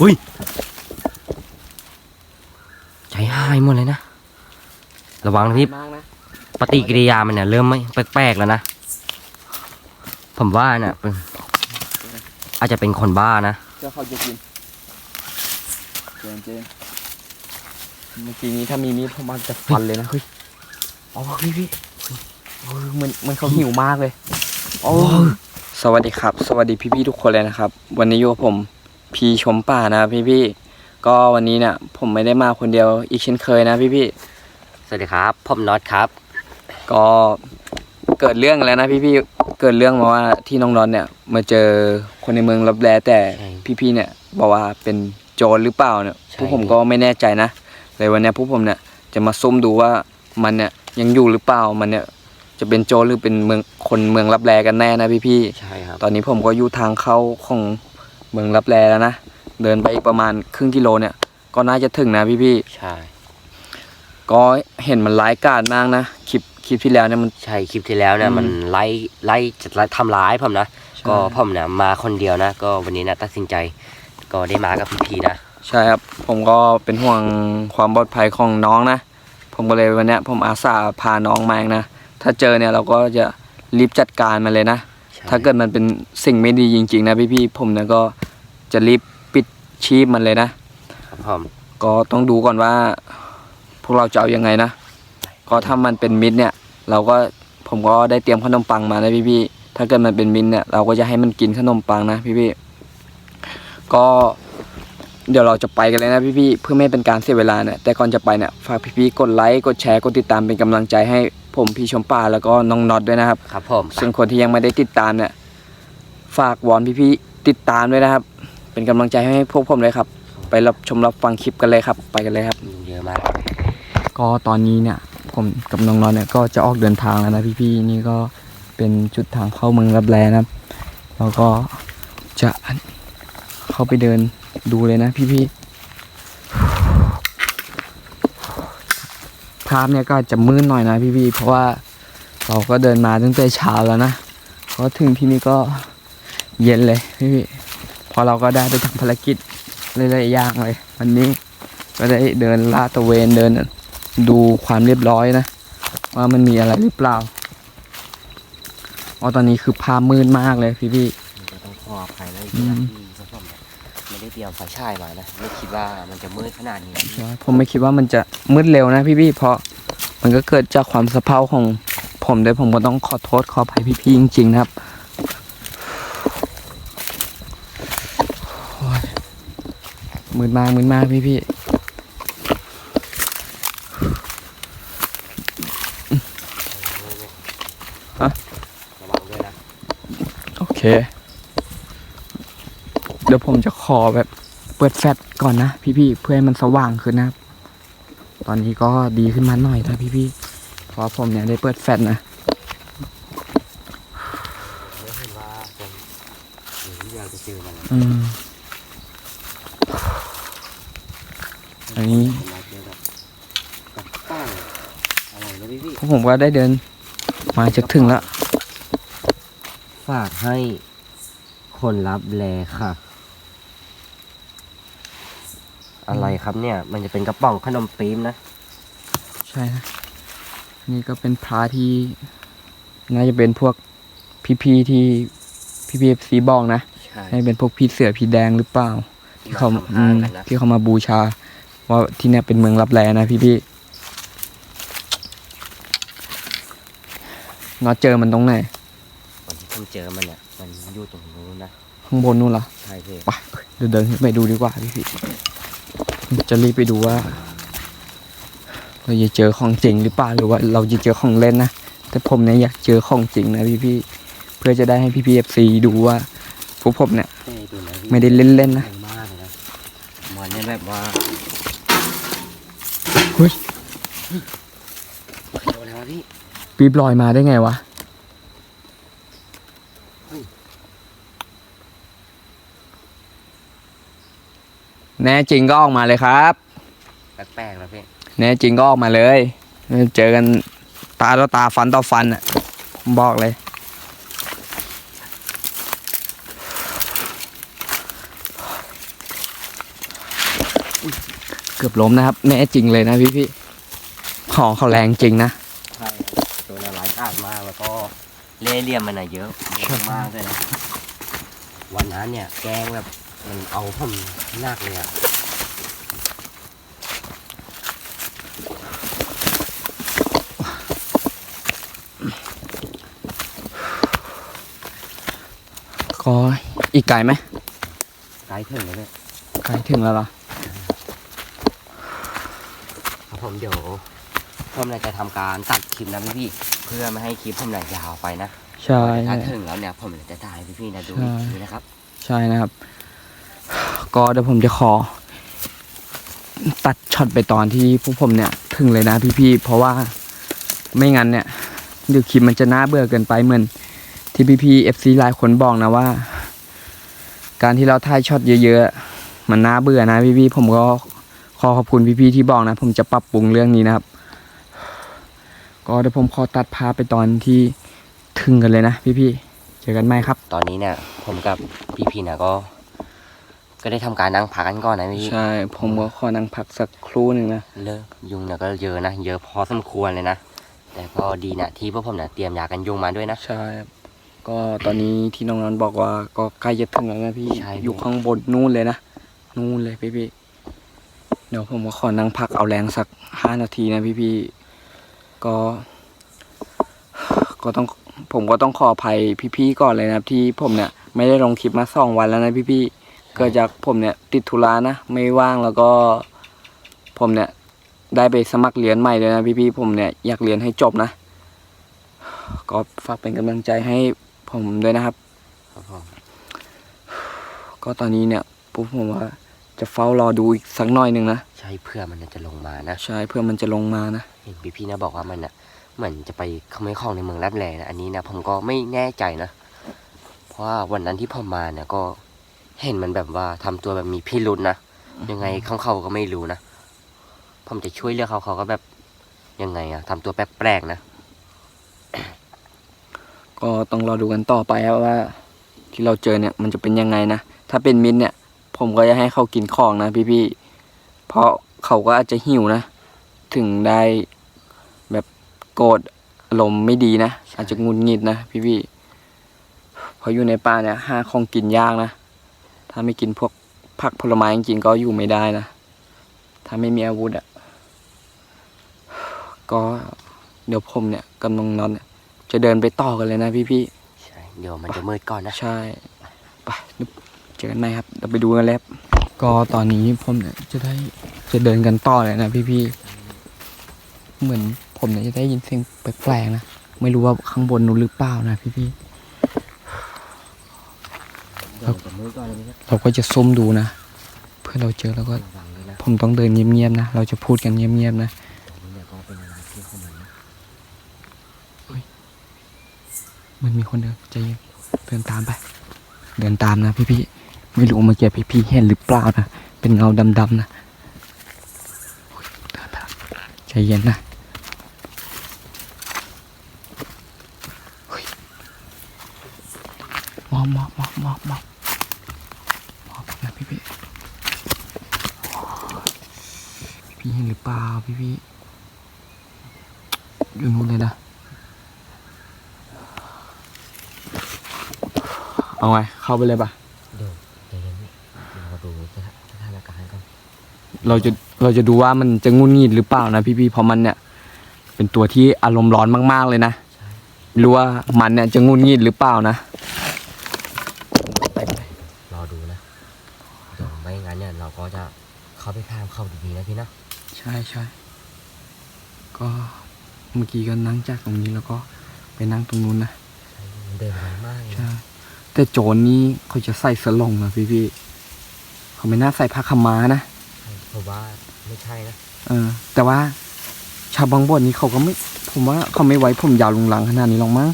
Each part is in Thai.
อุ้ย ใจหายหมดเลยนะ ระวังนะพี่มากนะปฏิกิริยามันเนี่ยเริ่มไม่แปลกๆแล้วนะ ผมว่าเนี่ยเป็นอาจจะเป็นคนบ้านะ เจ้าเขาจะกินเจนเจนเมื่อกี้นี้ถ้ามีมีดผมอาจจะฟันเลยนะเฮ้ยอ๋อพี่พี่เออมันมันเขาหิวมากเลยโอ้สวัสดีครับ สวัสดีพี่ๆทุกคนเลยนะครับ วันนี้อยู่กับผม พีชมป่านะพี่ๆก็วันนี้เนี่ยผมไม่ได้มาคนเดียวอีกเช่นเคยนะพี่สวัสดีครับผมน็อตครับๆก็เกิดเรื่องแล้วนะพี่ๆเกิดเรื่องมาว่าที่น้องนอนเนี่ยมาเจอคนในเมืองรับแลแต่ใช่พี่ๆเนี่ยบอกว่าเป็นโจรหรือเปล่าเนี่ยใช่พวกผมก็ไม่แน่ใจนะเลยวันเนี้ยพวกผมเนี่ยจะมาซุ่มดูว่ามันเนี่ยยังอยู่หรือเปล่ามันเนี่ยจะเป็นโจรหรือเป็นเมืองคนเมืองรับแลกันแน่นะพี่ใช่ครับๆตอนนี้ผมก็อยู่ทางเข้าของ เมืองรับแลแล้วนะ เดินไปอีกประมาณครึ่งกิโลเนี่ย ก็น่าจะถึงนะพี่ใช่ๆก็เห็นมันร้ายกาจมากนะคลิปคลิปที่แล้วเนี่ยมัน ใช่คลิปที่แล้วเนี่ยอืมมันไล่ไล่จะไล่ทำร้ายผมนะ ใช่ ก็ผมเนี่ยมาคนเดียวนะ ก็วันนี้นะตัดสินใจ ก็ได้มากับพี่พีนะ ใช่ครับ ผมก็เป็นห่วงความปลอดภัยของน้องนะ ผมก็เลยวันเนี้ยผมอาสาพาน้องมาเองนะ ถ้าเจอเนี่ยเราก็จะรีบจัดการมันเลยนะใช่ ถ้าเกิดมันเป็นสิ่งไม่ดีจริง ๆ นะพี่ๆผมเนี่ยก็จะรีบปิดชีพมันเลยนะครับผมก็ต้องดูก่อนว่า พวกเราจะเอายังไงนะก็ถ้ามันเป็นมิตรเนี่ย เราก็ผมก็ได้เตรียมขนมปังมานะพี่ๆถ้าเกิดมันเป็นมิตรเนี่ยเราก็จะให้มันกินขนมปังนะพี่ๆก็เดี๋ยวเราจะไปกันเลยนะพี่ๆเพื่อไม่ให้เป็นการเสียเวลาเนี่ยแต่ก่อนจะไปเนี่ยฝากพี่ๆกดไลค์กดแชร์กดติดตามเป็นกำลังใจให้ ผมพี่ชมป่าแล้วก็น้องน็อตด้วยนะครับ ครับผมส่วนคนที่ยังไม่ได้ติดตามเนี่ย ฝากวอนพี่ๆติดตามด้วยนะครับ เป็นกำลังใจให้พวกผมเลยครับ ไปรับชมรับฟังคลิปกันเลยครับ ไปกันเลยครับ เยอะมากก็ตอนนี้เนี่ยผมกับน้องๆเนี่ยก็จะออกเดินทางแล้วนะพี่ๆนี่ก็เป็นจุดทางเข้าเมืองรับแลนะครับแล้วก็จะเข้าไปเดินดูเลยนะพี่ๆ ภาพเนี่ยก็อาจจะมืดหน่อยนะพี่ๆเพราะว่าเราก็เดินมาตั้งแต่เช้าแล้วนะพอถึงที่นี่ก็เย็นเลยพี่ๆเพอเราก็ได้ไปทำภารกิจหลายๆอย่างเลย วันนี้ก็ได้เดินลาดตระเวนเดินดูความเรียบร้อยนะ ว่ามันมีอะไรหรือเปล่าอ๋อตอนนี้คือภาพมืดมากเลยพี่พี่ก็ต้องขออภัยนะอืที่ เตรียมไฟฉายมานะไม่คิดว่ามันจะมืดขนาดนี้นะๆผมไม่คิดว่ามันจะมืดเร็วนะพี่พี่เพราะมันก็เกิดจากความสะเพร่าของผมด้วยผมก็ต้องขอโทษขออภัยพี่พี่จริง ๆ นะครับโอ้ยมืดมากมืดมากพี่พี่ฮะระวังด้วยนะโอเค เดี๋ยวผมจะขอแบบเปิดแฟลชก่อนนะพี่ๆเพื่อให้มันสว่างขึ้นนะครับ ตอนนี้ก็ดีขึ้นมาหน่อยนะพี่ๆเพราะผมเนี่ยได้เปิดแฟลชนะไม่เห็นว่าผมหรือเราจะเจอมันอืมอันนี้เราเจอแบบกับป้างอะไรนะพี่พี่พวกผมก็ได้เดิน มาจะถึงแล้ว ฝากให้คนรับแลค่ะ อะไร ครับเนี่ย มันจะเป็นกระป๋องขนมปี๊มนะ ใช่นะนี่ก็เป็นพระที่ น่าจะเป็นพวกพี่ๆที่พี่ๆซีบอกนะใช่ให้เป็นพวกพี่เสือพี่แดงหรือเปล่า ที่เขามาอืทำทางมกันนะที่เขามาบูชา ว่าที่เนี่ยเป็นเมืองรับแลนะพี่พี่ๆน็อตเจอมันตรงไหนวันที่ผมเจอมันเนี่ยมันอยู่ตรงนู้นนะข้างบนนู่นเหรอใช่พี่ไปเดี๋ยวเดินขึ้นไปดูดีกว่าพี่พี่ จะรีบไปดูว่า เราจะเจอของจริงหรือเปล่าหรือว่าเราจะเจอของเล่นนะ แต่ผมเนี่ยอยากเจอของจริงนะพี่พี่ๆเพื่อจะได้ให้พี่พี่เอฟซีดูว่าพวกผมเนี่ยใช่ตัวไหนพี่ไม่ได้เล่นๆนะแรงมากเลยนะมันเนี่ยแบบว่าเฮ้ยใครโดนแล้ววะพี่ปีบลอยมาได้ไงวะ แน่จริงก็ออกมาเลยครับ แปลกๆแล้วพี่ แน่จริงก็ออกมาเลย เจอกันตาต่อตาฟันต่อฟันอะผมบอกเลยเเกือบล้มนะครับ แน่จริงเลยนะพี่พี่ของเขาแรงจริงนะ ใช่ตัวละหลายกาดมากแล้วก็เล่ห์เหลี่ยมมันอะเยอะเยอะมากเลยนะ วันนั้นเนี่ยแกล้งแบบ มันเอาผมหนักเลยอะก็อีกไกลไหมไกลถึงแล้วเนี่ยไกลถึงแล้วเหรอครับผมเดี๋ยวผมเนี่ยจะทำการตัดคลิปนะพี่ๆเพื่อไม่ให้คลิปผมเนี่ยยาวไปนะใช่ถ้าถึงแล้วเนี่ยผมจะถ่ายให้พี่ๆนะดูอีกทีนะครับ ใช่นะครับ ก็เดี๋ยวผมจะขอ ตัดช็อตไปตอนที่พวกผมเนี่ยถึงเลยนะพี่ๆ เพราะว่าไม่งั้นเนี่ยเดี๋ยวคลิปมันจะน่าเบื่อเกินไปเหมือน ที่พี่ๆเอฟซีหลายคนบอกนะว่า การที่เราถ่ายช็อตเยอะๆ มันน่าเบื่อนะพี่ๆ ผมก็ขอขอบคุณพี่ๆ ที่บอกนะ ผมจะปรับปรุงเรื่องนี้นะครับ ก็เดี๋ยวผมขอตัดภาพไปตอนที่ถึงกันเลยนะพี่ๆ เจอกันไหมครับ ตอนนี้เนี่ยผมกับพี่ๆเนี่ยก็ ก็ได้ทำการนั่งพักกันก่อนนะพี่ ใช่ ผมก็ขอนั่งพักสักครู่หนึ่งนะ เลิกยุงเนี่ยก็เยอะนะ เยอะพอสมควรเลยนะ แต่ก็ดีนะที่พวกผมเนี่ยเตรียมยากันยุงมาด้วยนะ ใช่ครับก็ตอนนี้ที่น้องนันบอกว่าก็ใกล้จะถึงแล้วนะพี่ใช่อยู่ข้างบนนู่นเลยนะนู่นเลยพี่พี่เดี๋ยวผมก็ขอนั่งพักเอาแรงสักห้านาทีนะพี่พี่ก็ ก็ต้องผมก็ต้องขออภัยพี่ๆก่อนเลยนะครับที่ผมเนี่ย ไม่ได้ลงคลิปมาสองวันแล้วนะพี่ๆ เกิดจากผมเนี่ยติดธุระนะไม่ว่างแล้วก็ผมเนี่ยได้ไปสมัครเรียนใหม่เลยนะพี่ๆผมเนี่ยอยากเรียนให้จบนะ ก็ฝากเป็นกำลังใจให้ผมด้วยนะครับครับผมก็ตอนนี้เนี่ยปุ๊บผมว่าจะเฝ้ารอดูอีกสักหน่อยหนึ่งนะใช่เพื่อมันจะลงมานะใช่เพื่อมันจะลงมานะเห็นพี่ๆนะบอกว่ามันน่ะเหมือนจะไปขโมยของในเมืองรับแลนะอันนี้นะผมก็ไม่แน่ใจนะ เพราะว่าวันนั้นที่ผมมาเนี่ยก็ เห็นมันแบบว่าทำตัวแบบมีพิรุษนะยังไงข้างเขาก็ไม่รู้นะผมจะช่วยเลือกเขาเขาก็แบบยังไงอะทำตัวแปลกๆนะ ก็ต้องรอดูกันต่อไปครับว่า ที่เราเจอเนี่ยมันจะเป็นยังไงนะถ้าเป็นมิตรเนี่ย ผมก็จะให้เขากินของนะพี่ๆเพราะเขาก็อาจจะหิวนะ ถึงได้แบบโกรธอารมณ์ไม่ดีนะ อาจจะหงุนงิดนะพี่ๆเพราะอยู่ในป่าเนี่ยหาของกินยากนะ ถ้าไม่กินพวกผักผลไม้จริงๆก็อยู่ไม่ได้นะ ถ้าไม่มีอาวุธอะ่ะ ก็เดี๋ยวผมเนี่ยกำลังนอนเนี่ยจะเดินไปต่อกันเลยนะพี่ๆใช่เดี๋ยวมันจะมืดก่อนนะใช่ ไปเจอกันไหมครับ เราไปดูกันแล้ว ก็ตอนนี้ผมเนี่ยจะได้จะเดินกันต่อเลยนะพี่ๆ เหมือนผมเนี่ยจะได้ยินเสียงแปลกๆนะ ไม่รู้ว่าข้างบนนู้นหรือเปล่านะพี่เดี๋ยวมันจะมืดก่อนเลยนะๆ เราก็จะซุ่มดูนะ เพื่อเราเจอแล้วก็ระวังเลยนะผมต้องเดินเงียบๆนะ เราจะพูดกันเงียบๆนะอันนี้เนี่ยก็เป็นอะไรที่ของมันนะมันมีคนเดินใจเย็นเดินตามไป เดินตามนะพี่ๆไม่รู้เมื่อกี้พี่ๆเห็นหรือเปล่านะเป็นเงาดำๆนะโอ้ยเดินไปแล้วใจเย็นนะเฮ้ยมอบมอบมอบมอบมอบมอบนะพี่พี่ๆ พี่ๆเห็นหรือเปล่าพี่ๆอยู่นู่นเลยนะ เอาไง เข้าไปเลยปะเดี๋ยวเดี๋ยวนี้เราดูสถสถานการณ์ก่อนเราจะเราจะดูว่ามันจะงุนงิดหรือเปล่านะพี่ๆเพราะมันเนี่ย เป็นตัวที่อารมณ์ร้อนมาก ๆเลยนะใช่ไม่รู้ว่ามันเนี่ยจะงุนงิดหรือเปล่านะไปไปรอดูนะเดี๋ยวไม่งั้นเนี่ยเราก็จะเข้าไปพามเข้าดีๆนะพี่นะ ใช่ใช่ก็เมื่อกี้ก็นั่งจากตรงนี้แล้วก็ไปนั่งตรงนู้นนะใช่มันเดินไวมากเลยใช่นะแต่โจรนี่เขาจะใส่สลงนะพี่ๆเขาไม่น่าใส่ผ้าขาวม้านะใช่เพราะว่าไม่ใช่นะเออ แต่ว่าชาวบางบอนนี่เขาก็ไม่ ผมว่าเขาไม่ไว้ผมยาวลุงลังขนาดนี้หรอกมั้ง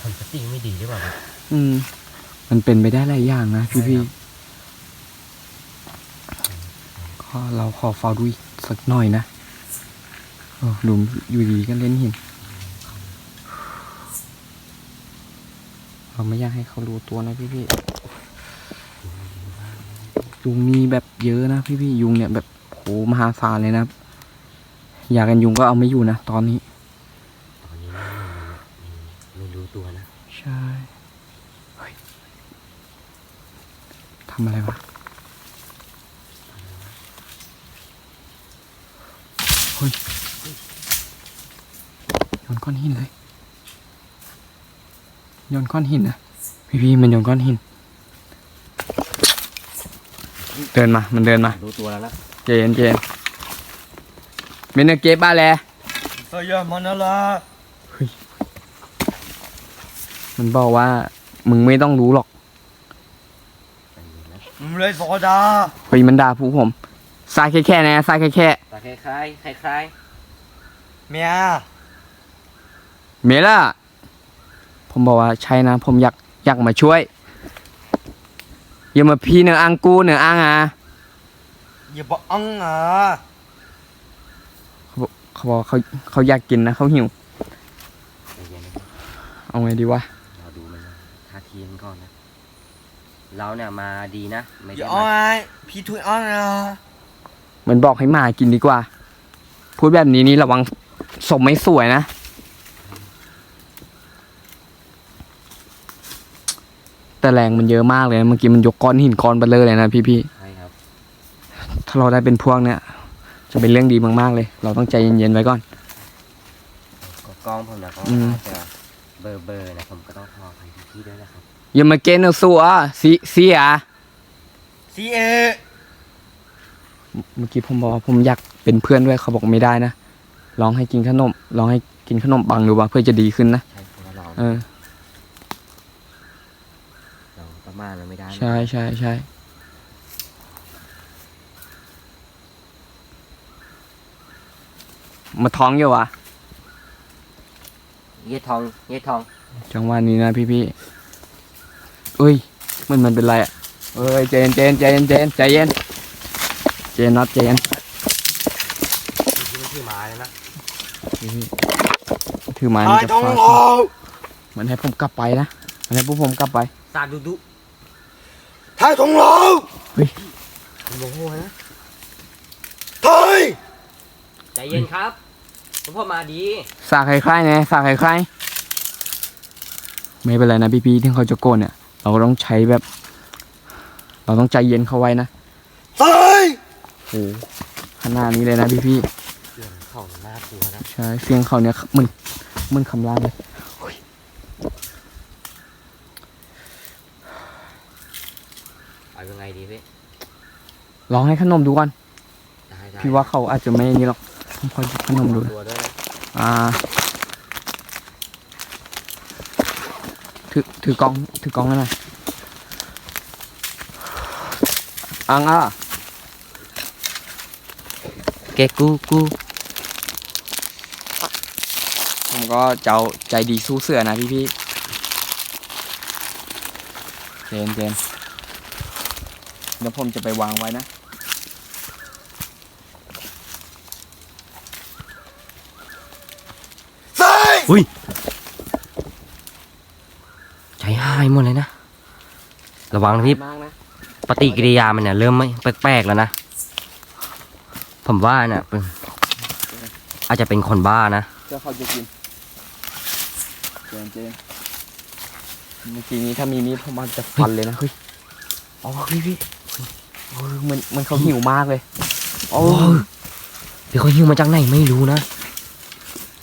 ทำสติไม่ดีหรือเปล่าครับอืม มันเป็นไปได้หลายอย่างนะพี่ใช่พี่ครับก็เราขอเฝ้าดูอีก สักหน่อยนะเออดูอยู่ดีก็เล่นหิน เราไม่อยากให้เขารู้ตัวนะพี่พี่ยุงมีแบบเยอะนะพี่พี่ยุงเนี่ยแบบมหาศาลเลยนะครับยากันยุงก็เอาไม่อยู่นะตอนนี้ ตอนนี้ไม่รู้ตัวนะ ใช่เฮ้ยทำอะไรวะ เฮ้ยโยนก้อนหินเลยโยนก้อนหินนะพี่พี่มันโยนก้อนหิน เดินมา มันเดินมา รู้ตัวแล้วนะเจนเจนเมนเก็บบ้าแล Saya mana lah? มันบอกว่า มึงไม่ต้องรู้หรอก Mulai soda. เฮ้ยมันด่าผู้ผมทรายแค่แค่ๆนะทรายแค่แค่ ตาคล้ายคล้ายคล้าย Mia. ๆเมล่าผมบอกว่าใช่นะ ผมอยากอยากมาช่วย อย่ามาพี่เนื้ออังกูเนื้ออังอะ Ya ba ang ah. เขาบอกเขาเขาอยากกินนะเขาหิว ใจเย็นนะเอาไงดีวะ เราดูมันนะท่าทีมันก่อนนะ เราเนี่ยมาดีนะ ไม่ได้ Ya มา ai. Pi thui ang ah. มันบอกให้หมากินดีกว่า พูดแบบนี้นี่ระวังสมไม่สวยนะ แต่แรงมันเยอะมากเลยนะเมื่อกี้มันยกก้อนหินก้อนเบลเลอร์เลยนะพี่ใช่ครับๆถ้าเราได้เป็นพวกเนี่ยจะเป็นเรื่องดีมากๆเลย เราต้องใจเย็นๆไว้ก่อนก็กล้องผมนะก็อืมอาจจะเบอร์เบอร์นะผมก็ต้องขออภัยพี่ๆด้วยนะครับอย่ามาเกณฑ์เอาสัวซีเสีย Si e. เมื่อกี้ผมบอกว่าผมอยากเป็นเพื่อนด้วยเขาบอกไม่ได้นะลองให้กินขนมลองให้กินขนมปังดูว่าเพื่อจะดีขึ้นนะใช่เพราะว่าเราเออ เราประมาทเราไม่ได้นะใช่ใช่ใช่มาท้องอยู่วะเย็ดทองเย็ดทองจังหวะนี้นะพี่พี่ๆเอ้ย มันมันเป็นไรอะเอ้ยใจเย็นใจเย็นใจเย็นใจเย็นใจเย็นใจเย็นน็อตใจเย็นที่มันชื่อไม้แล้วนะพี่พี่ถือไม้มัน Hai จะ thong ฟาด lo. มันให้ผมกลับไปนะมันให้พวกผมกลับไปซาดุดุ Hai thong lo. โมโหนะ Thôi. ใจเย็นครับพ่อมาดีสากใครๆเนี่ยสากใครๆไม่เป็นไรนะพี่ๆที่เขาจะโกนเนี่ย เราก็ต้องใช้แบบ เราต้องใจเย็นเข้าไว้นะ Thôi. โอ้ขนาดนี้เลยนะพี่พี่เสียงเขาน่ากลัวนะๆใช่เสียงเขาเนี่ยมันมันคำรามเลยเอายังไงดีพี่ลองให้ขนมดูก่อนได้ได้พี่ว่าเขาอาจจะไม่นี่หรอกผมขอหยิบขนมดูนะตัวด้วยนะอ่าถือถือกล้องถือกล้องนั่นหน่อยอังอะ เกกูกูผมก็เจ้าใจดีสู้เสือนะพี่พี่เจนเจนเดี๋ยวผมจะไปวางไว้นะ Thôi. ใช้หายหมดเลยนะ ระวังนะพี่มากนะ ปฏิกิริยามันเนี่ยเริ่มไม่แปลกๆแล้วนะ ผมว่าเนี่ยเป็นอาจจะเป็นคนบ้านะเจ้าเขาจะกินเจนเจนเมื่อกี้นี้ถ้ามีมีดผมมันจะฟันเลยนะเฮ้ยอ๋อพี่พี่เออเหมันเหมันเขาหิวมากเลยโอ้โอ้เดี๋ยวเขาหิวมาจากไหนไม่รู้นะ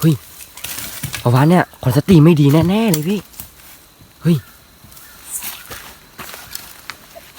เฮ้ยเพราะว่าเนี่ยคนสติไม่ดีแน่ๆเลยพี่เฮ้ย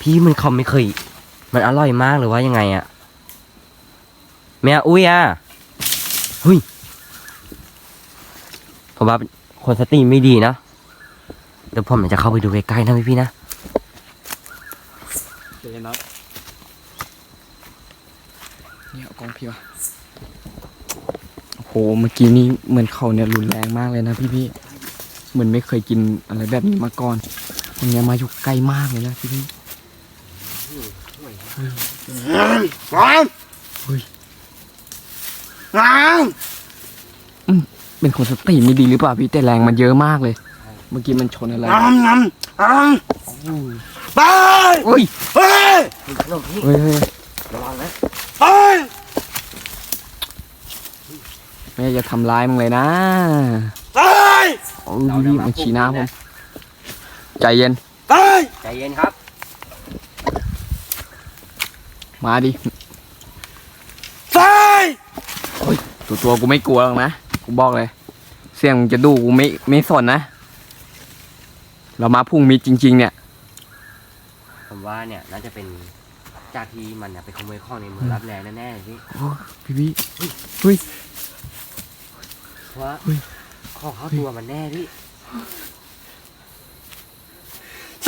พี่มันเขาไม่เคย มันอร่อยมากหรือว่ายังไงอะ แม่อุ้ยอะเฮ้ยเพราะว่าคนสติไม่ดีนะเดี๋ยวผมจะเข้าไปดูใกล้ๆนะพี่พี่ๆนะเจนน็อตเนี่ยเอากล้องพี่วะโอ้โหเมื่อกี้นี้เหมือนเขาเนี่ยรุนแรงมากเลยนะพี่พี่ๆเหมือนไม่เคยกินอะไรแบบนี้มาก่อนคนเนี้ยมาอยู่ใกล้มากเลยนะพี่พี่ Ngon. Ui. Ngon. เป็นคนสติไม่ดีหรือเปล่าพี่แต่แรงมันเยอะมากเลย เมื่อกี้มันชนอะไร Ngon ngon. Ngon. โอ้ Bye. เฮ้ย Hey. ขนมพี่เฮ้ยเฮ้ยระวังนะตายแม่จะทำร้ายมึงเลยนะตายโอ้ยพี่มันชี้หน้าผมใจเย็นตายใจเย็นครับ มาดิตาย ตัวตัวกูไม่กลัวหรอกนะ กูบอกเลย เสียงมึงจะดูกูไม่ไม่สนนะ เรามาพุ่งมิดจริง ๆ เนี่ย ผมว่าเนี่ยน่าจะเป็นจากที่มันเนี่ยไปขโมยของในเมืองรับแรงแน่ๆเลยพี่พี่พี่เฮ้ยเพราะว่าเฮ้ยของเข้าตัวมันแน่พี่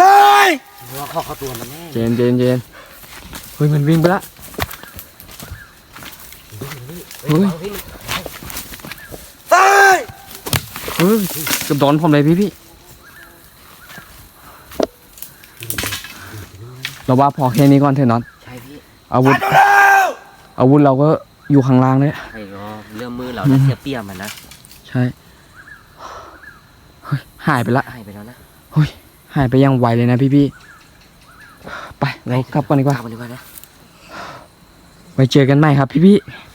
ตายเพราะว่าของเข้าตัวมันแน่เจนเจนเจนเฮ้ยมันวิ่งไปละ เฮ้ยเอาพี่ ตาย เฮ้ยเกือบโดนผมเลยพี่พี่เราว่าพอแค่นี้ก่อนเถอะน็อตใช่พี่อาวุธตายแล้วอาวุธเราก็อยู่ข้างล่างเลยใช่ก็เรื่องมือเราเนี่ยเสียเปรียบมันนะใช่เฮ้ยหายไปละหายไปแล้วนะหายไปอยังไวเลยนะพี่พี่ไปเรากลับก่อนดีกว่ากลับกันดีกว่านะไว้เจอกันใหม่ครับพี่พี่ค